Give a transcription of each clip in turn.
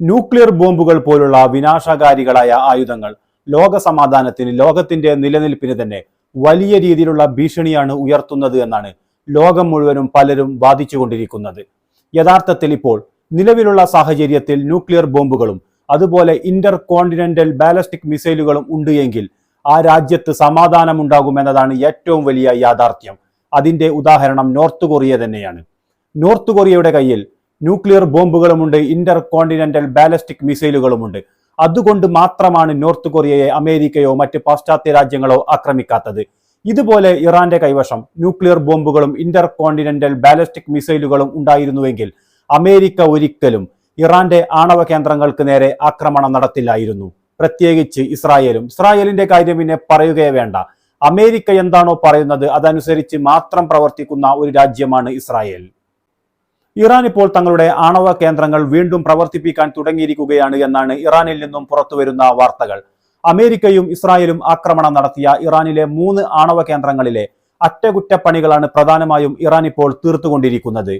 Nuclear ബോംബുകൾ പോലുള്ള വിനാശകാരികളായ ആയുധങ്ങൾ ലോക സമാധാനത്തിന് ലോകത്തിന്റെ നിലനിൽപ്പിന് തന്നെ വലിയ രീതിയിലുള്ള ഭീഷണിയാണ് ഉയർത്തുന്നത് എന്നാണ് ലോകം മുഴുവനും പലരും വാദിച്ചുകൊണ്ടിരിക്കുന്നത്. യഥാർത്ഥത്തിൽ ഇപ്പോൾ നിലവിലുള്ള സാഹചര്യത്തിൽ ന്യൂക്ലിയർ ബോംബുകളും അതുപോലെ ഇന്റർ കോണ്ടിനെന്റൽ ബാലസ്റ്റിക് മിസൈലുകളും ഉണ്ട് എങ്കിൽ ആ രാജ്യത്ത് സമാധാനമുണ്ടാകുമെന്നതാണ് ഏറ്റവും വലിയ യാഥാർത്ഥ്യം. അതിന്റെ ഉദാഹരണം നോർത്ത് കൊറിയ തന്നെയാണ്. നോർത്ത് കൊറിയയുടെ കയ്യിൽ ന്യൂക്ലിയർ ബോംബുകളുമുണ്ട് ഇന്റർ കോണ്ടിനെന്റൽ ബാലസ്റ്റിക് മിസൈലുകളുമുണ്ട്. അതുകൊണ്ട് മാത്രമാണ് നോർത്ത് കൊറിയയെ അമേരിക്കയോ മറ്റ് പാശ്ചാത്യ രാജ്യങ്ങളോ ആക്രമിക്കാത്തത്. ഇതുപോലെ ഇറാന്റെ കൈവശം ന്യൂക്ലിയർ ബോംബുകളും ഇന്റർ കോണ്ടിനെന്റൽ ബാലസ്റ്റിക് മിസൈലുകളും ഉണ്ടായിരുന്നുവെങ്കിൽ അമേരിക്ക ഒരിക്കലും ഇറാന്റെ ആണവ കേന്ദ്രങ്ങൾക്ക് നേരെ ആക്രമണം നടത്തില്ലായിരുന്നു. പ്രത്യേകിച്ച് ഇസ്രായേലും. ഇസ്രായേലിന്റെ കാര്യം പിന്നെ പറയുകയേ വേണ്ട. അമേരിക്ക എന്താണോ പറയുന്നത് അതനുസരിച്ച് മാത്രം പ്രവർത്തിക്കുന്ന ഒരു രാജ്യമാണ് ഇസ്രായേൽ. ഇറാൻ ഇപ്പോൾ തങ്ങളുടെ ആണവ കേന്ദ്രങ്ങൾ വീണ്ടും പ്രവർത്തിപ്പിക്കാൻ തുടങ്ങിയിരിക്കുകയാണ് എന്നാണ് ഇറാനിൽ നിന്നും പുറത്തുവരുന്ന വാർത്തകൾ. അമേരിക്കയും ഇസ്രായേലും ആക്രമണം നടത്തിയ ഇറാനിലെ മൂന്ന് ആണവ കേന്ദ്രങ്ങളിലെ അറ്റകുറ്റപ്പണികളാണ് പ്രധാനമായും ഇറാൻ ഇപ്പോൾ തീർത്തുകൊണ്ടിരിക്കുന്നത്.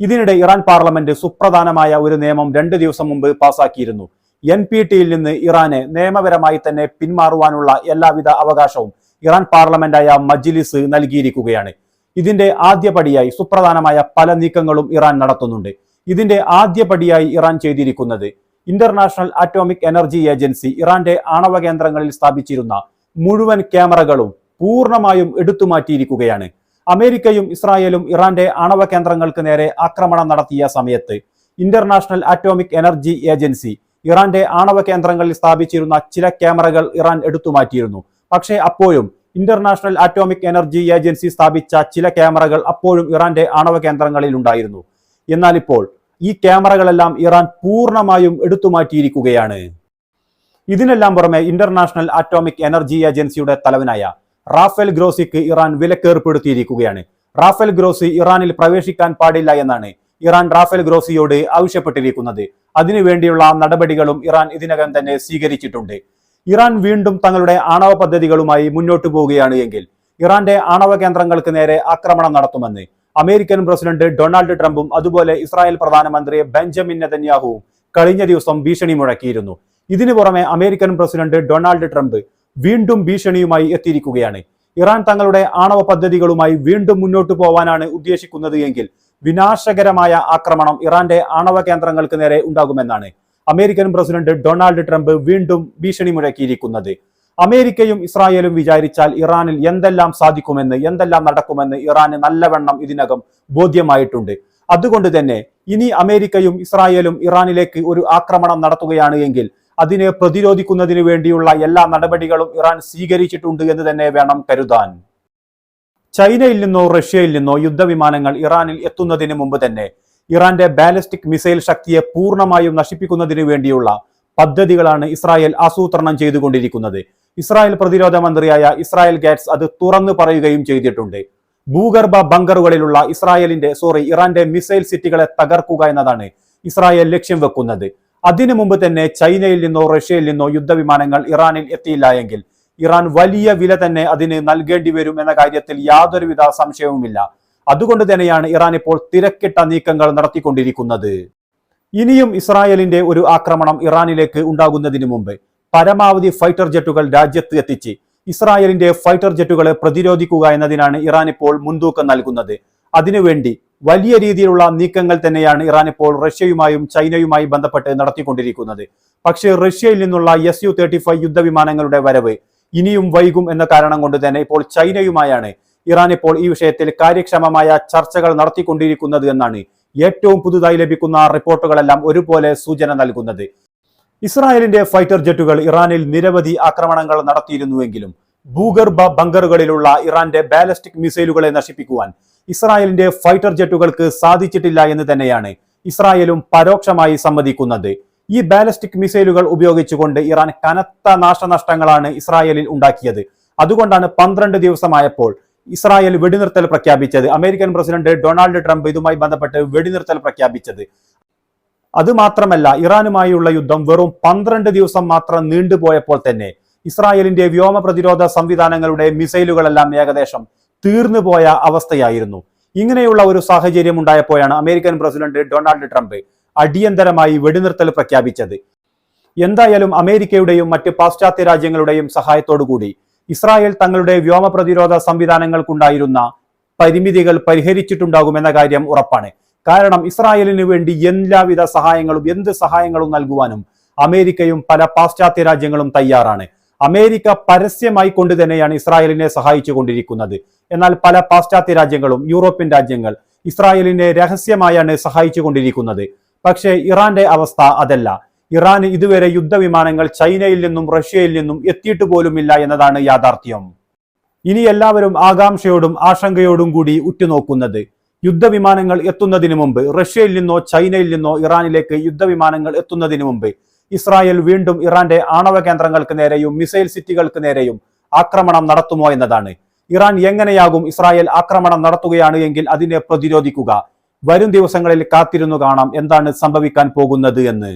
ഇതിനിടെ ഇറാൻ പാർലമെന്റ് സുപ്രധാനമായ ഒരു നിയമം രണ്ട് ദിവസം മുമ്പ് പാസാക്കിയിരുന്നു. എൻ പി ടിയിൽ നിന്ന് ഇറാനെ നിയമപരമായി തന്നെ പിന്മാറുവാനുള്ള എല്ലാവിധ അവകാശവും ഇറാൻ പാർലമെന്റായ മജ്ലിസ് നൽകിയിരിക്കുകയാണ്. ഇതിന്റെ ആദ്യപടിയായി സുപ്രധാനമായ പല നീക്കങ്ങളും ഇറാൻ നടത്തുന്നുണ്ട്. ഇതിന്റെ ആദ്യപടിയായി ഇറാൻ ചെയ്തിരിക്കുന്നത് ഇന്റർനാഷണൽ ആറ്റോമിക് എനർജി ഏജൻസി ഇറാന്റെ ആണവ കേന്ദ്രങ്ങളിൽ സ്ഥാപിച്ചിരുന്ന മുഴുവൻ ക്യാമറകളും പൂർണമായും എടുത്തുമാറ്റിയിരിക്കുകയാണ്. അമേരിക്കയും ഇസ്രായേലും ഇറാന്റെ ആണവ കേന്ദ്രങ്ങൾക്ക് നേരെ ആക്രമണം നടത്തിയ സമയത്ത് ഇന്റർനാഷണൽ ആറ്റോമിക് എനർജി ഏജൻസി ഇറാന്റെ ആണവ കേന്ദ്രങ്ങളിൽ സ്ഥാപിച്ചിരുന്ന ചില ക്യാമറകൾ ഇറാൻ എടുത്തുമാറ്റിയിരുന്നു. പക്ഷേ അപ്പോഴും ഇന്റർനാഷണൽ ആറ്റോമിക് എനർജി ഏജൻസി സ്ഥാപിച്ച ചില ക്യാമറകൾ അപ്പോഴും ഇറാന്റെ ആണവ കേന്ദ്രങ്ങളിൽ ഉണ്ടായിരുന്നു. എന്നാൽ ഇപ്പോൾ ഈ ക്യാമറകളെല്ലാം ഇറാൻ പൂർണമായും എടുത്തുമാറ്റിയിരിക്കുകയാണ്. ഇതിനെല്ലാം പുറമെ ഇന്റർനാഷണൽ ആറ്റോമിക് എനർജി ഏജൻസിയുടെ തലവനായ റാഫേൽ ഗ്രോസിക്ക് ഇറാൻ വിലക്കേർപ്പെടുത്തിയിരിക്കുകയാണ്. റാഫേൽ ഗ്രോസി ഇറാനിൽ പ്രവേശിക്കാൻ പാടില്ല എന്നാണ് ഇറാൻ റാഫേൽ ഗ്രോസിയോട് ആവശ്യപ്പെട്ടിരിക്കുന്നത്. അതിനുവേണ്ടിയുള്ള നടപടികളും ഇറാൻ ഇതിനകം തന്നെ സ്വീകരിച്ചിട്ടുണ്ട്. ഇറാൻ വീണ്ടും തങ്ങളുടെ ആണവ പദ്ധതികളുമായി മുന്നോട്ടു പോവുകയാണ് എങ്കിൽ ഇറാന്റെ ആണവ കേന്ദ്രങ്ങൾക്ക് നേരെ ആക്രമണം നടത്തുമെന്ന് അമേരിക്കൻ പ്രസിഡന്റ് ഡൊണാൾഡ് ട്രംപും അതുപോലെ ഇസ്രായേൽ പ്രധാനമന്ത്രി ബെഞ്ചമിൻ നെതന്യാഹുവും കഴിഞ്ഞ ദിവസം ഭീഷണി മുഴക്കിയിരുന്നു. ഇതിനു പുറമെ അമേരിക്കൻ പ്രസിഡന്റ് ഡൊണാൾഡ് ട്രംപ് വീണ്ടും ഭീഷണിയുമായി എത്തിയിരിക്കുകയാണ്. ഇറാൻ തങ്ങളുടെ ആണവ പദ്ധതികളുമായി വീണ്ടും മുന്നോട്ടു പോവാനാണ് ഉദ്ദേശിക്കുന്നത് എങ്കിൽ വിനാശകരമായ ആക്രമണം ഇറാന്റെ ആണവ കേന്ദ്രങ്ങൾക്ക് നേരെ ഉണ്ടാകുമെന്നാണ് അമേരിക്കൻ പ്രസിഡന്റ് ഡൊണാൾഡ് ട്രംപ് വീണ്ടും ഭീഷണി മുഴക്കിയിരിക്കുന്നത് അമേരിക്കയും ഇസ്രായേലും വിചാരിച്ചാൽ ഇറാനിൽ എന്തെല്ലാം സാധിക്കുമെന്ന് എന്തെല്ലാം നടക്കുമെന്ന് ഇറാന് നല്ലവണ്ണം ഇതിനകം ബോധ്യമായിട്ടുണ്ട്. അതുകൊണ്ട് തന്നെ ഇനി അമേരിക്കയും ഇസ്രായേലും ഇറാനിലേക്ക് ഒരു ആക്രമണം നടത്തുകയാണ് എങ്കിൽ അതിനെ പ്രതിരോധിക്കുന്നതിന് വേണ്ടിയുള്ള എല്ലാ നടപടികളും ഇറാൻ സ്വീകരിച്ചിട്ടുണ്ട് എന്ന് തന്നെ വേണം കരുതാൻ. ചൈനയിൽ നിന്നോ റഷ്യയിൽ നിന്നോ യുദ്ധവിമാനങ്ങൾ ഇറാനിൽ എത്തുന്നതിന് മുമ്പ് തന്നെ ഇറാന്റെ ബാലിസ്റ്റിക് മിസൈൽ ശക്തിയെ പൂർണമായും നശിപ്പിക്കുന്നതിന് വേണ്ടിയുള്ള പദ്ധതികളാണ് ഇസ്രായേൽ ആസൂത്രണം ചെയ്തുകൊണ്ടിരിക്കുന്നത്. ഇസ്രായേൽ പ്രതിരോധ മന്ത്രിയായ ഇസ്രായേൽ ഗാറ്റ്സ് അത് തുറന്നു പറയുകയും ചെയ്തിട്ടുണ്ട്. ഭൂഗർഭ ബങ്കറുകളിലുള്ള ഇസ്രായേലിന്റെ സോറി ഇറാന്റെ മിസൈൽ സിറ്റികളെ തകർക്കുക എന്നതാണ് ഇസ്രായേൽ ലക്ഷ്യം വെക്കുന്നത്. അതിനു മുമ്പ് തന്നെ ചൈനയിൽ നിന്നോ റഷ്യയിൽ നിന്നോ യുദ്ധവിമാനങ്ങൾ ഇറാനിൽ എത്തിയില്ല എങ്കിൽ ഇറാൻ വലിയ വില തന്നെ അതിന് നൽകേണ്ടി വരും എന്ന കാര്യത്തിൽ യാതൊരുവിധ സംശയവുമില്ല. അതുകൊണ്ട് തന്നെയാണ് ഇറാൻ ഇപ്പോൾ തിരക്കിട്ട നീക്കങ്ങൾ നടത്തിക്കൊണ്ടിരിക്കുന്നത്. ഇനിയും ഇസ്രായേലിന്റെ ഒരു ആക്രമണം ഇറാനിലേക്ക് ഉണ്ടാകുന്നതിന് മുമ്പ് പരമാവധി ഫൈറ്റർ ജെറ്റുകൾ രാജ്യത്ത് എത്തിച്ച് ഇസ്രായേലിന്റെ ഫൈറ്റർ ജെറ്റുകളെ പ്രതിരോധിക്കുക എന്നതിനാണ് ഇറാൻ ഇപ്പോൾ മുൻതൂക്കം നൽകുന്നത്. അതിനുവേണ്ടി വലിയ രീതിയിലുള്ള നീക്കങ്ങൾ തന്നെയാണ് ഇറാൻ ഇപ്പോൾ റഷ്യയുമായും ചൈനയുമായി ബന്ധപ്പെട്ട് നടത്തിക്കൊണ്ടിരിക്കുന്നത്. പക്ഷേ റഷ്യയിൽ നിന്നുള്ള എസ് യു തേർട്ടി ഫൈവ് യുദ്ധവിമാനങ്ങളുടെ വരവ് ഇനിയും വൈകും എന്ന കാരണം കൊണ്ട് തന്നെ ഇപ്പോൾ ചൈനയുമായാണ് ഇറാൻ ഇപ്പോൾ ഈ വിഷയത്തിൽ കാര്യക്ഷമമായ ചർച്ചകൾ നടത്തിക്കൊണ്ടിരിക്കുന്നത് എന്നാണ് ഏറ്റവും പുതുതായി ലഭിക്കുന്ന റിപ്പോർട്ടുകളെല്ലാം ഒരുപോലെ സൂചന നൽകുന്നത്. ഇസ്രായേലിന്റെ ഫൈറ്റർ ജെറ്റുകൾ ഇറാനിൽ നിരവധി ആക്രമണങ്ങൾ നടത്തിയിരുന്നുവെങ്കിലും ഭൂഗർഭ ബങ്കറുകളിലുള്ള ഇറാന്റെ ബാലിസ്റ്റിക് മിസൈലുകളെ നശിപ്പിക്കുവാൻ ഇസ്രായേലിന്റെ ഫൈറ്റർ ജെറ്റുകൾക്ക് സാധിച്ചിട്ടില്ല എന്ന് തന്നെയാണ് ഇസ്രായേലും പരോക്ഷമായി സമ്മതിക്കുന്നത്. ഈ ബാലിസ്റ്റിക് മിസൈലുകൾ ഉപയോഗിച്ചുകൊണ്ട് ഇറാൻ കനത്ത നാശനഷ്ടങ്ങളാണ് ഇസ്രായേലിൽ ഉണ്ടാക്കിയത്. അതുകൊണ്ടാണ് പന്ത്രണ്ട് ദിവസമായപ്പോൾ ഇസ്രായേൽ വെടിനിർത്തൽ പ്രഖ്യാപിച്ചത്. അമേരിക്കൻ പ്രസിഡന്റ് ഡൊണാൾഡ് ട്രംപ് ഇതുമായി ബന്ധപ്പെട്ട് വെടിനിർത്തൽ പ്രഖ്യാപിച്ചത്. അത് മാത്രമല്ല ഇറാനുമായുള്ള യുദ്ധം വെറും പന്ത്രണ്ട് ദിവസം മാത്രം നീണ്ടുപോയപ്പോൾ തന്നെ ഇസ്രായേലിന്റെ വ്യോമ പ്രതിരോധ സംവിധാനങ്ങളുടെ മിസൈലുകളെല്ലാം ഏകദേശം തീർന്നുപോയ അവസ്ഥയായിരുന്നു. ഇങ്ങനെയുള്ള ഒരു സാഹചര്യം ഉണ്ടായപ്പോഴാണ് അമേരിക്കൻ പ്രസിഡന്റ് ഡൊണാൾഡ് ട്രംപ് അടിയന്തരമായി വെടിനിർത്തൽ പ്രഖ്യാപിച്ചത്. എന്തായാലും അമേരിക്കയുടെയും മറ്റ് പാശ്ചാത്യ രാജ്യങ്ങളുടെയും സഹായത്തോടുകൂടി ഇസ്രായേൽ തങ്ങളുടെ വ്യോമ പ്രതിരോധ സംവിധാനങ്ങൾക്കുണ്ടായിരുന്ന പരിമിതികൾ പരിഹരിച്ചിട്ടുണ്ടാകുമെന്ന കാര്യം ഉറപ്പാണ്. കാരണം ഇസ്രായേലിന് വേണ്ടി എല്ലാവിധ സഹായങ്ങളും എന്ത് സഹായങ്ങളും നൽകുവാനും അമേരിക്കയും പല പാശ്ചാത്യ രാജ്യങ്ങളും തയ്യാറാണ്. അമേരിക്ക പരസ്യമായി കൊണ്ട് തന്നെയാണ് ഇസ്രായേലിനെ സഹായിച്ചു കൊണ്ടിരിക്കുന്നത്. എന്നാൽ പല പാശ്ചാത്യ രാജ്യങ്ങളും യൂറോപ്യൻ രാജ്യങ്ങൾ ഇസ്രായേലിനെ രഹസ്യമായാണ് സഹായിച്ചു കൊണ്ടിരിക്കുന്നത്. പക്ഷേ ഇറാന്റെ അവസ്ഥ അതല്ല. ഇറാന് ഇതുവരെ യുദ്ധവിമാനങ്ങൾ ചൈനയിൽ നിന്നും റഷ്യയിൽ നിന്നും എത്തിയിട്ട് പോലുമില്ല എന്നതാണ് യാഥാർത്ഥ്യം. ഇനി എല്ലാവരും ആകാംക്ഷയോടും ആശങ്കയോടും കൂടി ഉറ്റുനോക്കുന്നത്. യുദ്ധവിമാനങ്ങൾ എത്തുന്നതിന് മുമ്പ് റഷ്യയിൽ നിന്നോ ചൈനയിൽ നിന്നോ ഇറാനിലേക്ക് യുദ്ധവിമാനങ്ങൾ എത്തുന്നതിന് മുമ്പ് ഇസ്രായേൽ വീണ്ടും ഇറാന്റെ ആണവ കേന്ദ്രങ്ങൾക്ക് നേരെയും മിസൈൽ സിറ്റികൾക്ക് നേരെയും ആക്രമണം നടത്തുമോ എന്നതാണ്. ഇറാൻ എങ്ങനെയാകും ഇസ്രായേൽ ആക്രമണം നടത്തുകയാണ് എങ്കിൽ അതിനെ പ്രതിരോധിക്കുക. വരും ദിവസങ്ങളിൽ കാത്തിരുന്നു കാണാം എന്താണ് സംഭവിക്കാൻ പോകുന്നത് എന്ന്.